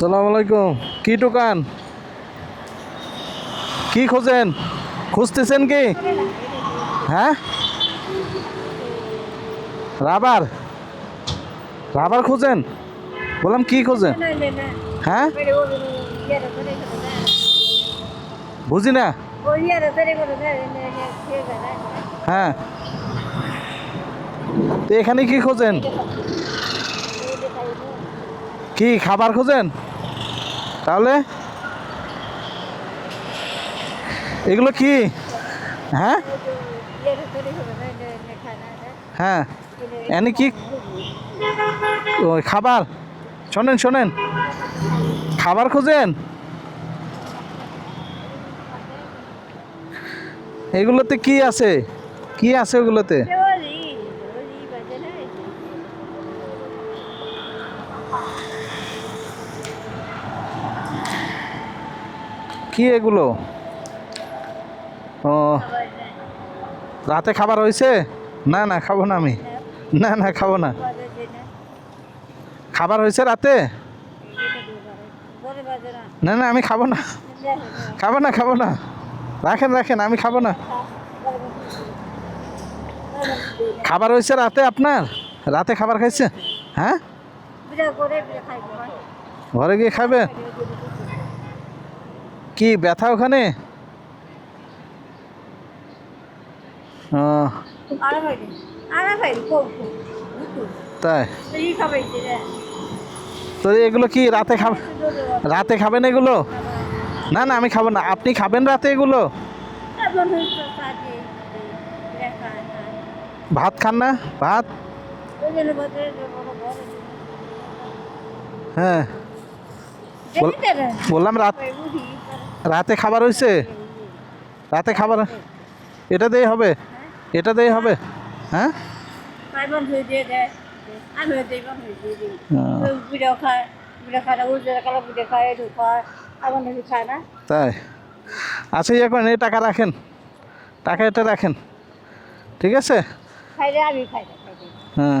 সালাম আলাইকুম। কি দোকান? কি খোঁজেন? খুঁজতেছেন কি? হ্যাঁ? রাবার? রাবার খোঁজেন? বললাম, কি খোঁজেন? হ্যাঁ? বুঝি না? হ্যাঁ। তো এখানে কি খোঁজেন? কি খাবার খোঁজেন? তাহলে? এগুলো কি? হ্যাঁ? হ্যাঁ। এনে কি? ওই খাবার? শোনেন শোনেন। খাবার খোঁজেন? এগুলোতে কি আছে? কি আছে ওগুলোতে? কি এগুলো? ও। রাতে খাবার হয়েছে না না খাব না আমি। না না খাব না। খাবার হয়েছে রাতে? না না আমি খাব না। খাব না খাব না। রাখেন রাখেন আমি খাব না। খাবার হয়েছে রাতে আপনার? রাতে খাবার খাইছে? হ্যাঁ? ঘরে গিয়ে খাবেন কি ব্যথা ওখানে? তাই? তো এগুলো কি রাতে খাব রাতে খাবেন এগুলো? না না আমি খাব না। আপনি খাবেন রাতে এগুলো? ভাত খান না? ভাত? হ্যাঁ বললাম রাত রাতে খাবার হয়েছে রাতে খাবার? এটা দেই হবে। এটা দেই হবে। হ্যাঁ? এটু তাই? আচ্ছা ইয়ে করেন এই টাকা রাখেন। টাকা এটা রাখেন। ঠিক আছে? খাইলে আমি খাই না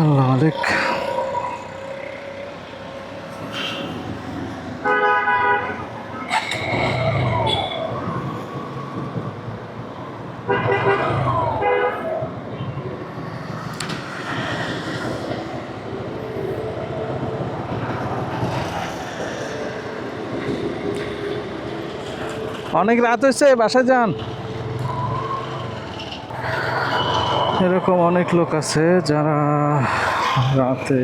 আল্লাহ অনেক রাত হয়েছে বাসায় যান। এরকম অনেক লোক আছে যারা রাতে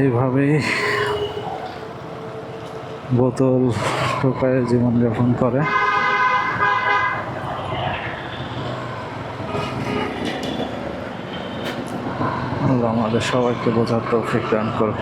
এইভাবেই বোতল টোকায় জীবনযাপন করে। আল্লাহ আমাদের সবাইকে বোঝার তৌফিক দান করুন